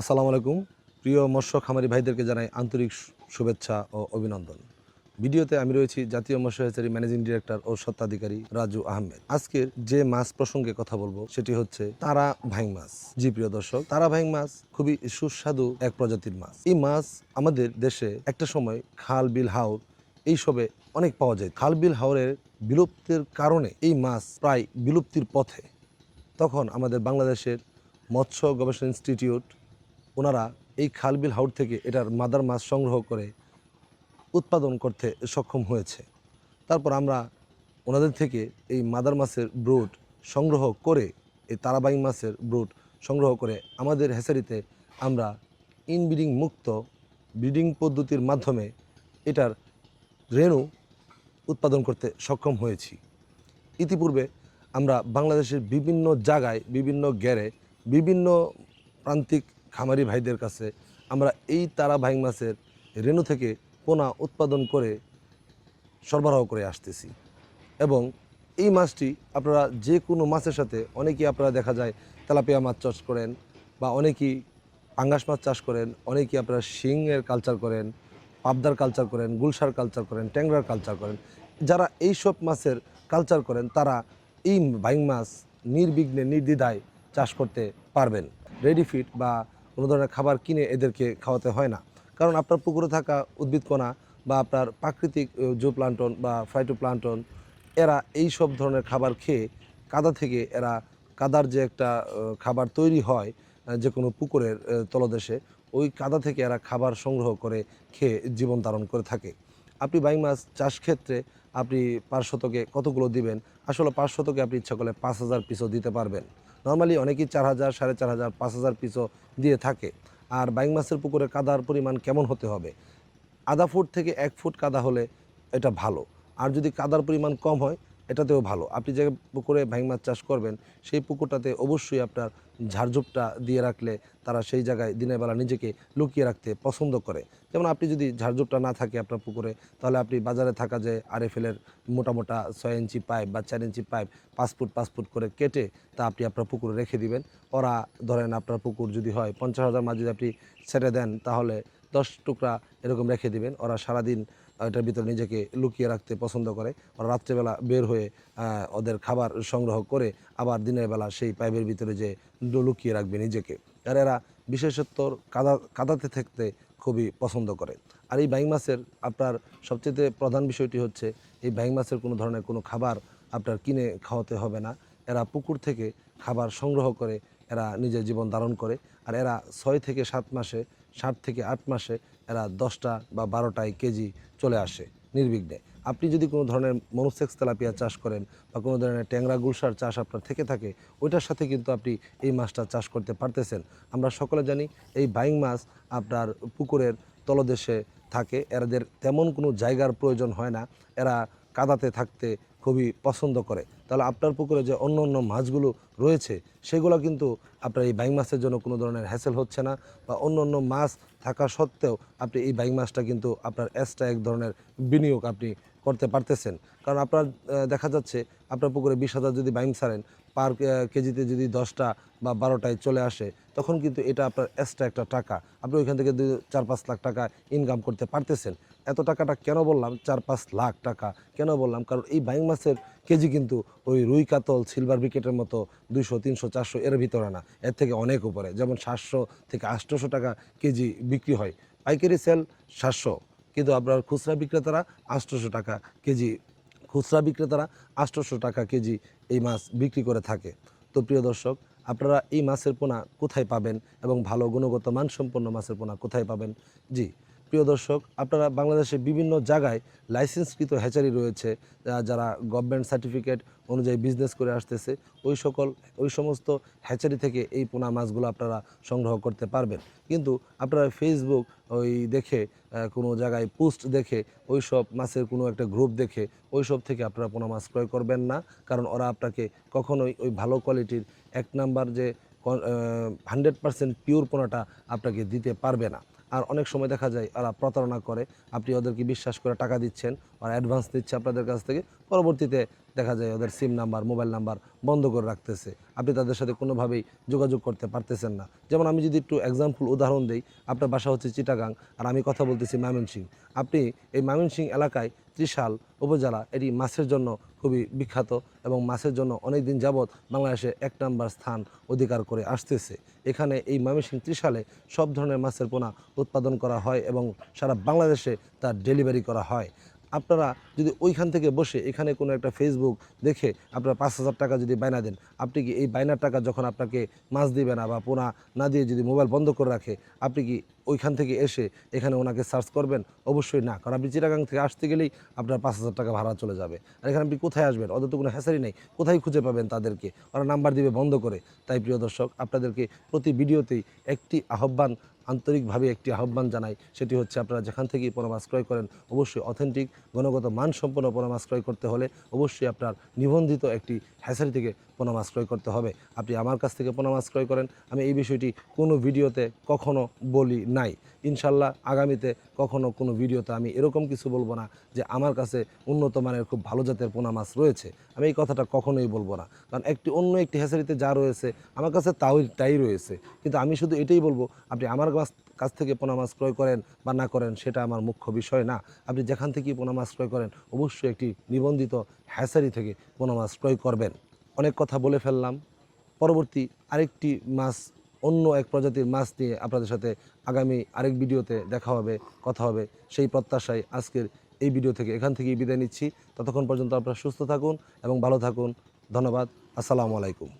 আসসালামু আলাইকুম। প্রিয় মৎস্য খামারি ভাইদেরকে জানাই আন্তরিক শুভেচ্ছা ও অভিনন্দন। ভিডিওতে আমি রয়েছি জাতীয় মৎস্য হ্যাচারি ম্যানেজিং ডিরেক্টর ও সত্ত্বাধিকারী রাজু আহমেদ। আজকের যে মাছ প্রসঙ্গে কথা বলব, সেটি হচ্ছে তারা ভাইং মাছ। জি, প্রিয় দর্শক, তারা ভাইং মাছ খুবই সুস্বাদু এক প্রজাতির মাছ। এই মাছ আমাদের দেশে একটা সময় খাল, বিল, হাওর এইসবে অনেক পাওয়া যায়। খাল, বিল, হাওরের বিলুপ্তির কারণে এই মাছ প্রায় বিলুপ্তির পথে। তখন আমাদের বাংলাদেশের মৎস্য গবেষণা ইনস্টিটিউট ওনারা এই খালবিল হাউট থেকে এটার মাদার মাছ সংগ্রহ করে উৎপাদন করতে সক্ষম হয়েছে। তারপর আমরা ওনাদের থেকে এই মাদার মাছের ব্রুড সংগ্রহ করে, এই তারাবাই মাছের ব্রুড সংগ্রহ করে আমাদের হ্যাচারিতে আমরা ইনব্রিডিং মুক্ত ব্রিডিং পদ্ধতির মাধ্যমে এটার রেণু উৎপাদন করতে সক্ষম হয়েছি। ইতিপূর্বে আমরা বাংলাদেশের বিভিন্ন জায়গায়, বিভিন্ন গ্যারে বিভিন্ন প্রান্তিক খামারি ভাইদের কাছে আমরা এই তারা ভাই মাছের রেণু থেকে পোনা উৎপাদন করে সরবরাহ করে আসতেছি। এবং এই মাছটি আপনারা যে কোনো মাছের সাথে অনেকেই আপনারা দেখা যায় তেলাপিয়া মাছ চাষ করেন বা অনেকেই পাঙ্গাস মাছ চাষ করেন, অনেকেই আপনারা শিংয়ের কালচার করেন, পাবদার কালচার করেন, গুলশার কালচার করেন, ট্যাংরার কালচার করেন। যারা এই সব মাছের কালচার করেন, তারা এই বাইং মাছ নির্বিঘ্নে, নির্দ্বিধায় চাষ করতে পারবেন। রেডি ফিট বা কোনো ধরনের খাবার কিনে এদেরকে খাওয়াতে হয় না। কারণ আপনার পুকুরে থাকা উদ্ভিদকণা বা আপনার প্রাকৃতিক জো প্লান্টন বা ফাইটোপ্লান্টন, এরা এই সব ধরনের খাবার খেয়ে কাদা থেকে এরা কাদার যে একটা খাবার তৈরি হয় যে কোনো পুকুরের তলদেশে, ওই কাদা থেকে এরা খাবার সংগ্রহ করে খেয়ে জীবন ধারণ করে থাকে। আপনি বাইং মাছ চাষ ক্ষেত্রে আপনি পাঁচ শতকে কতগুলো দিবেন? আসলে পাঁচ শতকে আপনি ইচ্ছা করলে পাঁচ হাজার পিসও দিতে পারবেন। নর্মালি অনেকেই চার হাজার, সাড়ে চার হাজার, পাঁচ হাজার পিসও দিয়ে থাকে। আর বাইং মাছের পুকুরে কাদার পরিমাণ কেমন হতে হবে? আধা ফুট থেকে এক ফুট কাদা হলে এটা ভালো। আর যদি কাদার পরিমাণ কম হয় এটাতেও ভালো। আপনি যে পুকুরে ভাইং মাছ চাষ করবেন, সেই পুকুরটাতে অবশ্যই আপনার ঝাড়ঝুপটা দিয়ে রাখলে তারা সেই জায়গায় দিনের বেলা নিজেকে লুকিয়ে রাখতে পছন্দ করে। যেমন আপনি যদি ঝাড়ঝুপটা না থাকে আপনার পুকুরে, তাহলে আপনি বাজারে থাকা যে আরএফএলের মোটা মোটা ছয় ইঞ্চি পাইপ বা চার ইঞ্চি পাইপ পাঁচ ফুট পাঁচ ফুট করে কেটে তা আপনি আপনার পুকুরে রেখে দিবেন। ওরা ধরেন আপনার পুকুর যদি হয়, পঞ্চাশ হাজার মাছ যদি আপনি ছেড়ে দেন, তাহলে দশ টুকরা এরকম রেখে দিবেন। ওরা সারাদিন এটার ভিতরে নিজেকে লুকিয়ে রাখতে পছন্দ করে। ওরা রাত্রেবেলা বের হয়ে ওদের খাবার সংগ্রহ করে আবার দিনের বেলা সেই পাইপের ভিতরে যে লুকিয়ে রাখবে নিজেকে। আর এরা বিশেষত্ব কাদা, কাদাতে থাকতে খুবই পছন্দ করে। আর এই বাইং মাছের আপনার সবচেয়ে প্রধান বিষয়টি হচ্ছে, এই বাইং মাছের কোনো ধরনের কোনো খাবার আপনার কিনে খাওয়াতে হবে না। এরা পুকুর থেকে খাবার সংগ্রহ করে, এরা নিজের জীবন ধারণ করে। আর এরা ছয় থেকে সাত মাসে সাত থেকে আট মাসে এরা দশটা বা বারোটায় কেজি চলে আসে নির্বিঘ্নে। আপনি যদি কোনো ধরনের মনুসেক্স তেলাপিয়া চাষ করেন বা কোনো ধরনের ট্যাংরা গুলশার চাষ আপনার থেকে থাকে, ওইটার সাথে কিন্তু আপনি এই মাছটা চাষ করতে পারতেছেন। আমরা সকলে জানি এই বাইং মাছ আপনার পুকুরের তলদেশে থাকে। এদের তেমন কোনো জায়গার প্রয়োজন হয় না। এরা কাদাতে থাকতে খুবই পছন্দ করে। তাহলে আপনার পুকুরে যে অন্য অন্য মাছগুলো রয়েছে, সেগুলো কিন্তু আপনার এই বাইং মাছের জন্য কোনো ধরনের হ্যাসেল হচ্ছে না বা অন্য অন্য মাছ থাকা সত্ত্বেও আপনি এই বাইং মাছটা কিন্তু আপনার এক্সট্রা এক ধরনের বিনিয়োগ আপনি করতে পারতেছেন। কারণ আপনার দেখা যাচ্ছে আপনার পুকুরে বিশ হাজার যদি বাইং ছাড়েন, পার কেজিতে যদি দশটা বা বারোটায় চলে আসে, তখন কিন্তু এটা আপনার এক্সট্রা একটা টাকা। আপনি ওইখান থেকে দুই, চার, পাঁচ লাখ টাকা ইনকাম করতে পারতেছেন। এত টাকাটা কেন বললাম? চার, পাঁচ লাখ টাকা কেন বললাম? কারণ এই বাইং মাছের কেজি কিন্তু ওই রুই, কাতল সিলভার বিকেটের মতো দুইশো, তিনশো, চারশো এর ভিতরে না। এর থেকে অনেক উপরে। যেমন সাতশো থেকে আটশোশো টাকা কেজি বিক্রি হয়। পাইকারি সেল সাতশো। কিন্তু আপনার খুচরা বিক্রেতারা আটশোশো টাকা কেজি, খুচরা বিক্রেতারা আটশোশো টাকা কেজি এই মাছ বিক্রি করে থাকে। তো প্রিয় দর্শক, আপনারা এই মাছের পোনা কোথায় পাবেন এবং ভালো গুণগত মানসম্পন্ন মাছের পোনা কোথায় পাবেন? জি প্রিয় দর্শক, আপনারা বাংলাদেশে বিভিন্ন জায়গায় লাইসেন্সকৃত হ্যাচারি রয়েছে যারা গভর্নমেন্ট সার্টিফিকেট অনুযায়ী বিজনেস করে আসতেছে। ওই সকল, ওই সমস্ত হ্যাচারি থেকে এই পোনা মাছগুলো আপনারা সংগ্রহ করতে পারবেন। কিন্তু আপনারা ফেসবুক ওই দেখে কোনো জায়গায় পোস্ট দেখে, ওই সব মাছের কোনো একটা গ্রুপ দেখে, ওই সব থেকে আপনারা পোনা মাছ ক্রয় করবেন না। কারণ ওরা আপনাকে কখনোই ওই ভালো কোয়ালিটির এক নাম্বার যে হান্ড্রেড পার্সেন্ট পিওর পোনাটা আপনাকে দিতে পারবে না। আর অনেক সময় দেখা যায় ওরা প্রতারণা করে। আপনি ওদেরকে বিশ্বাস করে টাকা দিচ্ছেন, ওরা অ্যাডভান্স দিচ্ছে আপনাদের কাছ থেকে। পরবর্তীতে দেখা যায় ওদের সিম নাম্বার মোবাইল নাম্বার বন্ধ করে রাখতেছে। আপনি তাদের সাথে কোনোভাবেই যোগাযোগ করতে পারতেছেন না। যেমন আমি যদি একটু এক্সাম্পল উদাহরণ দিই, আপনার বাসা হচ্ছে চিটাগাং, আর আমি কথা বলতেছি ময়মনসিং। আপনি এই ময়মনসিং এলাকায় ত্রিশাল উপজেলা, এটি মাছের জন্য খুবই বিখ্যাত এবং মাছের জন্য অনেক দিন যাবৎ বাংলাদেশে এক নম্বর স্থান অধিকার করে আসতেছে। এখানে এই ময়মনসিং ত্রিশালে সব ধরনের মাছের পোনা উৎপাদন করা হয় এবং সারা বাংলাদেশে তার ডেলিভারি করা হয়। আপনারা যদি ওইখান থেকে বসে এখানে কোনো একটা ফেসবুক দেখে আপনারা পাঁচ হাজার টাকা যদি বায়না দেন, আপনি কি এই বায়নার টাকা যখন আপনাকে মাছ দিবে না বা পোনা না দিয়ে যদি মোবাইল বন্ধ করে রাখে, আপনি কি ওইখান থেকে এসে এখানে ওনাকে সার্চ করবেন? অবশ্যই না, কারণ আপনি চিটাগাং থেকে আসতে গেলেই আপনার পাঁচ হাজার টাকা ভাড়া চলে যাবে। আর এখানে আপনি কোথায় আসবেন? ওদের তো কোনো হ্যাসারি নেই, কোথায় খুঁজে পাবেন তাদেরকে? ওরা নাম্বার দিবে বন্ধ করে। তাই প্রিয় দর্শক, আপনাদেরকে প্রতি ভিডিওতেই একটি আহ্বান আন্তরিকভাবে একটি আহ্বান জানাই, সেটি হচ্ছে আপনারা যেখান থেকেই পরামাস ক্রয় করেন, অবশ্যই অথেন্টিক গুণগত, মানসম্পন্ন পরামাস ক্রয় করতে হলে অবশ্যই আপনার নিবন্ধিত একটি হ্যাসারি থেকে পনামাস ক্রয় করতে হবে। আপনি আমার কাছ থেকে পনামাস ক্রয় করেন, আমি এই বিষয়টি কোনো ভিডিওতে কখনো বলি নাই। ইনশাল্লাহ আগামীতে কখনো কোনো ভিডিওতে আমি এরকম কিছু বলব না যে আমার কাছে উন্নত মানের খুব ভালো জাতের পোনা মাছ রয়েছে। আমি এই কথাটা কখনোই বলব না। কারণ একটি অন্য একটি হ্যাচারিতে যা রয়েছে, আমার কাছে তাও তাই রয়েছে। কিন্তু আমি শুধু এটাই বলব, আপনি আমার কাছ কাছ থেকে পোনা মাছ ক্রয় করেন বা না করেন, সেটা আমার মুখ্য বিষয় না। আপনি যেখান থেকেই পোনা মাছ ক্রয় করেন, অবশ্যই একটি নিবন্ধিত হ্যাচারি থেকে পোনা মাছ ক্রয় করবেন। অনেক কথা বলে ফেললাম। পরবর্তী আরেকটি মাছ অন্য এক প্রজাতির মাছ নিয়ে আপনাদের সাথে আগামী আরেক ভিডিওতে দেখা হবে, কথা হবে। সেই প্রত্যাশায় আজকের এই ভিডিও থেকে এখান থেকেই বিদায় নিচ্ছি। ততক্ষণ পর্যন্ত আপনারা সুস্থ থাকুন এবং ভালো থাকুন। ধন্যবাদ। আসসালামু আলাইকুম।